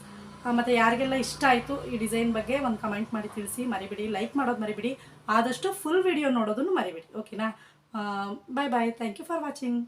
S1: ಮತ್ತು ಯಾರಿಗೆಲ್ಲ ಇಷ್ಟ ಆಯಿತು ಈ ಡಿಸೈನ್ ಬಗ್ಗೆ ಒಂದು ಕಮೆಂಟ್ ಮಾಡಿ ತಿಳಿಸಿ, ಮರಿಬಿಡಿ. ಲೈಕ್ ಮಾಡೋದು ಮರಿಬಿಡಿ. ಆದಷ್ಟು ಫುಲ್ ವಿಡಿಯೋ ನೋಡೋದನ್ನು ಮರಿಬಿಡಿ. ಓಕೆನಾ bye bye thank you for watching